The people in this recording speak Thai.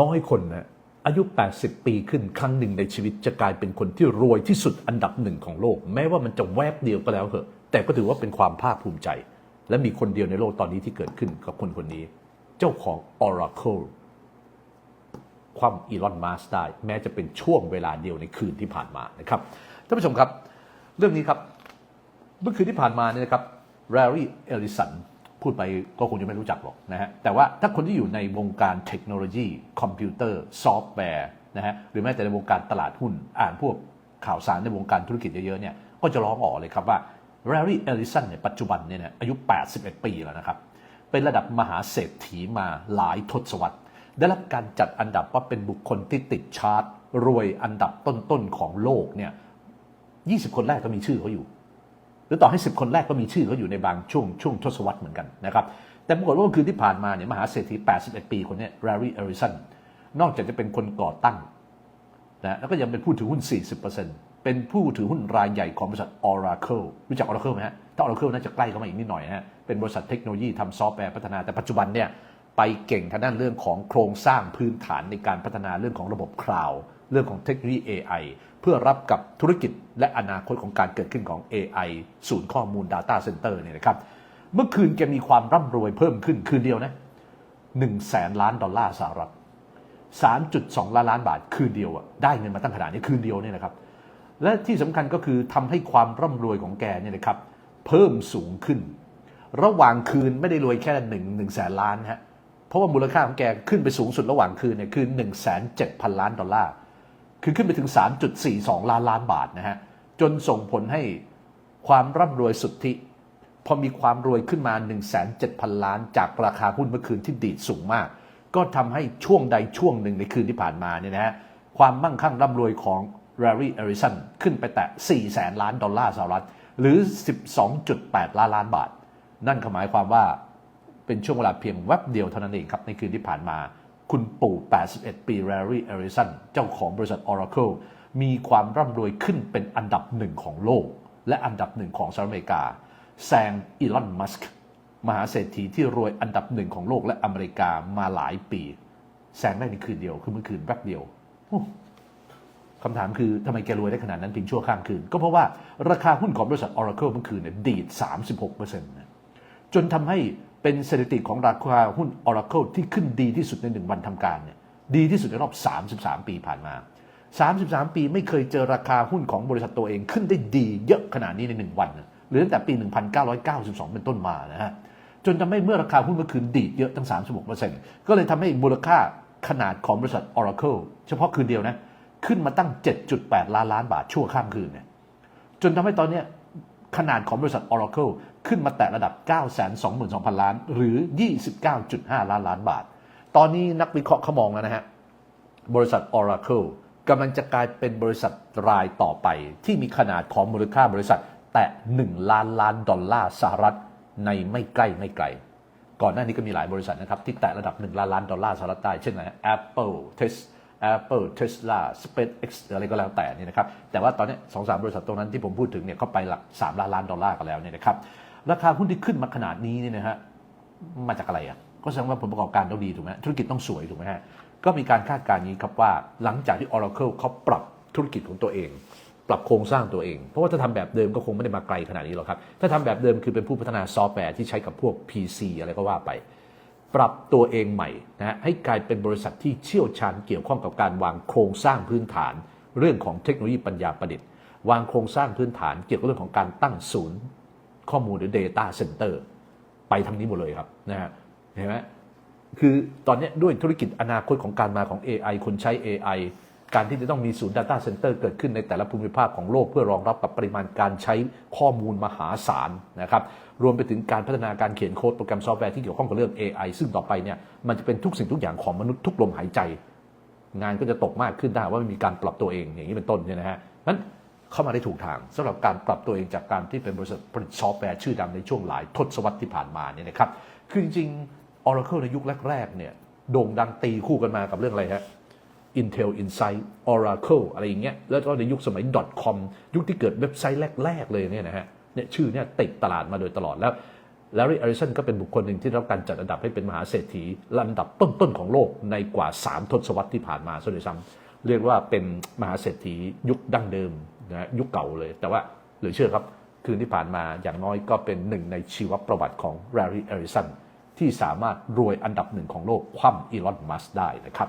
น้อยคนนะอายุ 80 ปีขึ้นครั้งหนึ่งในชีวิตจะกลายเป็นคนที่รวยที่สุดอันดับหนึ่งของโลก แม้ว่ามันจะแวบเดียวก็แล้วเถอะ แต่ก็ถือว่าเป็นความภาคภูมิใจ และมีคนเดียวในโลกตอนนี้ที่เกิดขึ้นกับคนคนนี้ เจ้าของ Oracle ความอีลอนมัสได้แม้จะเป็นช่วงเวลาเดียวในคืนที่ผ่านมานะครับท่านผู้ชมครับ เรื่องนี้ครับ เมื่อคืนที่ผ่านมาเนี่ยนะครับแรรี่เอลิสัน พูดไปก็คงจะไม่รู้จักหรอกนะฮะแต่ว่าถ้าคนที่อยู่ในวงการเทคโนโลยีคอมพิวเตอร์ซอฟต์แวร์นะฮะหรือแม้แต่ในวงการตลาดหุ้น อ่านพวกข่าวสารในวงการธุรกิจเยอะๆเนี่ยก็จะร้องอ๋อเลยครับว่าแรรี่เอลิสันเนี่ยปัจจุบันเนี่ยอายุ 81 ปีแล้วนะครับ เป็นระดับมหาเศรษฐีมาหลายทศวรรษ ได้รับการจัดอันดับว่าเป็นบุคคลที่ติดชาร์ตรวยอันดับต้นๆของโลกเนี่ย 20 คนแรกก็มีชื่อเขาอยู่ หรือต่อให้ 10 คนแรกก็มีชื่อเขาอยู่ในบางช่วงช่วงทศวรรษเหมือนกันนะครับ แต่ปรากฏว่าเมื่อคืนที่ผ่านมาเนี่ยมหาเศรษฐี 81 ปีคนนี้แรรี่เอริสันนอกจากจะเป็นคนก่อตั้งนะแล้วก็ยังเป็นผู้ถือหุ้น 40%เป็นผู้ถือหุ้นรายใหญ่ของบริษัท Oracle รู้จัก Oracle ไหมฮะ ถ้า Oracle น่าจะใกล้เข้ามาอีกนิดหน่อยฮะ เป็นบริษัทเทคโนโลยีทำซอฟต์แวร์พัฒนา แต่ปัจจุบันเนี่ยไปเก่งทางด้านเรื่องของโครงสร้างพื้นฐานในการพัฒนาเรื่องของระบบคลาวด์เรื่องของเทคโนโลยี AI เพื่อรับกับธุรกิจและอนาคตของการเกิดขึ้นของ AI ศูนย์ข้อมูล Data Center เนี่ยนะครับ เมื่อคืนแกมีความร่ำรวยเพิ่มขึ้นคืนเดียวนะ1แสนล้านดอลลาร์สหรัฐ3.2 ล้านล้านบาทคืนเดียวอะได้เงินมาตั้งขนาดนี้คืนเดียวเนี่ยนะครับ และที่สำคัญก็คือทำให้ความร่ำรวยของแกเนี่ยนะครับเพิ่มสูงขึ้น ระหว่างคืนไม่ได้รวยแค่หนึ่งหนึ่งแสนล้านฮะเพราะว่ามูลค่าของแกขึ้นไปสูงสุดระหว่างคืนเนี่ยคือ1นึ่งแสนเจ็ดพันล้านดอลลาร์ คือขึ้นไปถึง 3.42 ล้านล้านบาทนะฮะ จนส่งผลให้ความร่ำรวยสุทธิ พอมีความรวยขึ้นมา 1 7 0 0 0 ล้าน จากราคาหุ้นเมื่อคืนที่ดีดสูงมาก ก็ทำให้ช่วงใดช่วงหนึ่งในคืนที่ผ่านมาเนี่ยนะฮะ ความมั่งคั่งร่ำรวยของ r a r r y e r i s o n ขึ้นไปแตะ 4 แสนล้านดอลลาร์สหรัฐ หรือ 12.8 ล้านล้านบาท นั่นหมายความว่าเป็นช่วงเวลาเพียงแวบเดียวเท่านั้นเองครับในคืนที่ผ่านมา คุณปู่ 81 ปี r a r r y e r i s o n เจ้าของบริษัท Oracle มีความร่ำรวยขึ้นเป็นอันดับหนึ่งของโลก และอันดับหนึ่งของสหรัฐอเมริกา แซงอีลอน มัสก์มหาเศรษฐีที่รวยอันดับหนึ่งของโลกและอเมริกามาหลายปี แซงได้ในคืนเดียว คือเมื่อคืนแป๊บเดียวคำถามคือทำไมแกรวยได้ขนาดนั้นเพียงชั่วข้ามคืน ก็เพราะว่าราคาหุ้นของบริษัท Oracle เมื่อคืนเนี่ยดีด 36%จนทำให้ เป็นสถิติของราคาหุ้น Oracle ที่ขึ้นดีที่สุดในหนึ่งวันทำการเนี่ยดีที่สุดในรอบ 33 ปีผ่านมา 33 ปีไม่เคยเจอราคาหุ้นของบริษัทตัวเองขึ้นได้ดีเยอะขนาดนี้ในหนึ่งวัน หรือตั้งแต่ปี 1992 เป็นต้นมานะฮะจนทำให้เมื่อราคาหุ้นเมื่อคืนดีดเยอะตั้ง 36%ก็เลยทำให้มูลค่าขนาดของบริษัท Oracle เฉพาะคืนเดียวนะขึ้นมาตั้ง 7.8 ล้านล้านบาทชั่วข้ามคืนเนี่ยจนทำให้ตอนนี้ขนาดของบริษัท Oracle ขึ้นมาแตะระดับ 922,000 ล้าน หรือ 29.5 ล้านล้านบาท ตอนนี้นักวิเคราะห์เขามองแล้วนะฮะ บริษัท Oracle กำลังจะกลายเป็นบริษัทรายต่อไป ที่มีขนาดของมูลค่าบริษัทแตะ 1 ล้านล้านดอลลาร์สหรัฐในไม่ใกล้ไม่ไกล ก่อนหน้านี้ก็มีหลายบริษัทนะครับ ที่แตะระดับ 1 ล้านล้านดอลลาร์สหรัฐได้เช่นอะไร Apple Test Apple Tesla SpaceX ออะไรก็แล้วแต่นี่นะครับ แต่ว่าตอนนี้สองสามบริษัทตรงนั้นที่ผมพูดถึงเนี่ยเขาไปหลัก 3 ล้านล้านดอลลาร์กันแล้วเนี่ยนะครับ ราคาหุ้นที่ขึ้นมาขนาดนี้เนี่ยนะฮะมาจากอะไรอะก็แสดงว่าผลประกอบการต้องดีถูกไหมธุรกิจต้องสวยถูกไหมฮะก็มีการคาดการณ์นี้ครับว่าหลังจากที่ Oracle เขาปรับธุรกิจของตัวเอง ปรับโครงสร้างตัวเอง เพราะว่าถ้าทำแบบเดิมก็คงไม่ได้มาไกลขนาดนี้หรอกครับ ถ้าทำแบบเดิมคือเป็นผู้พัฒนาซอฟต์แวร์ที่ใช้กับพวก PC อะไรก็ว่าไป ปรับตัวเองใหม่นะฮะให้กลายเป็นบริษัทที่เชี่ยวชาญเกี่ยวข้องกับการวางโครงสร้างพื้นฐาน เรื่องของเทคโนโลยีปัญญาประดิษฐ์ วางโครงสร้างพื้นฐานเกี่ยวกับเรื่องของการตั้งศูนย์ ข้อมูลหรือ Data Center ไปทางนี้หมดเลยครับนะฮะเห็นไหมคือตอนนี้ด้วยธุรกิจอนาคตของการมาของ AI คนใช้ AI การที่จะต้องมีศูนย์ Data Center เกิดขึ้นในแต่ละภูมิภาคของโลกเพื่อรองรับกับปริมาณการใช้ข้อมูลมหาศาลนะครับ รวมไปถึงการพัฒนาการเขียนโค้ดโปรแกรมซอฟต์แวร์ที่เกี่ยวข้องกับเรื่อง AI ซึ่งต่อไปเนี่ยมันจะเป็นทุกสิ่งทุกอย่างของมนุษย์ทุกลมหายใจ งานก็จะตกมากขึ้นถ้าหากว่าไม่มีการปรับตัวเองอย่างนี้เป็นต้นเนี่ยนะฮะนั้น เข้ามาได้ถูกทางสำหรับการปรับตัวเองจากการที่เป็นบริษัทผลิตซอฟต์แวร์ชื่อดังในช่วงหลายทศวรรษที่ผ่านมาเนี่ยนะครับคือจริงๆ Oracle ในยุคแรกๆเนี่ยโด่งดังตีคู่กันมากับเรื่องอะไรฮะ Intel Insight Oracle อะไรอย่างเงี้ยแล้วก็ในยุคสมัย .com ยุคที่เกิดเว็บไซต์แรก ๆ เลยเนี่ยนะฮะเนี่ยชื่อเนี่ยติดตลาดมาโดยตลอดแล้วแลรี่อริสันก็เป็นบุคคลหนึ่งที่รับการจัดอันดับให้เป็นมหาเศรษฐีลำดับต้นๆของโลกในกว่า 3 ทศวรรษที่ผ่านมาซะด้วยซ้ำเรียกว่าเป็นมหาเศรษฐียุคดั้งเดิม นะยุคเก่าเลย แต่ว่าเหลือเชื่อครับ คืนที่ผ่านมาอย่างน้อยก็เป็นหนึ่งในชีวประวัติของแลรี่อริสันที่สามารถรวยอันดับหนึ่งของโลกคว่ำอีลอนมัสได้นะครับ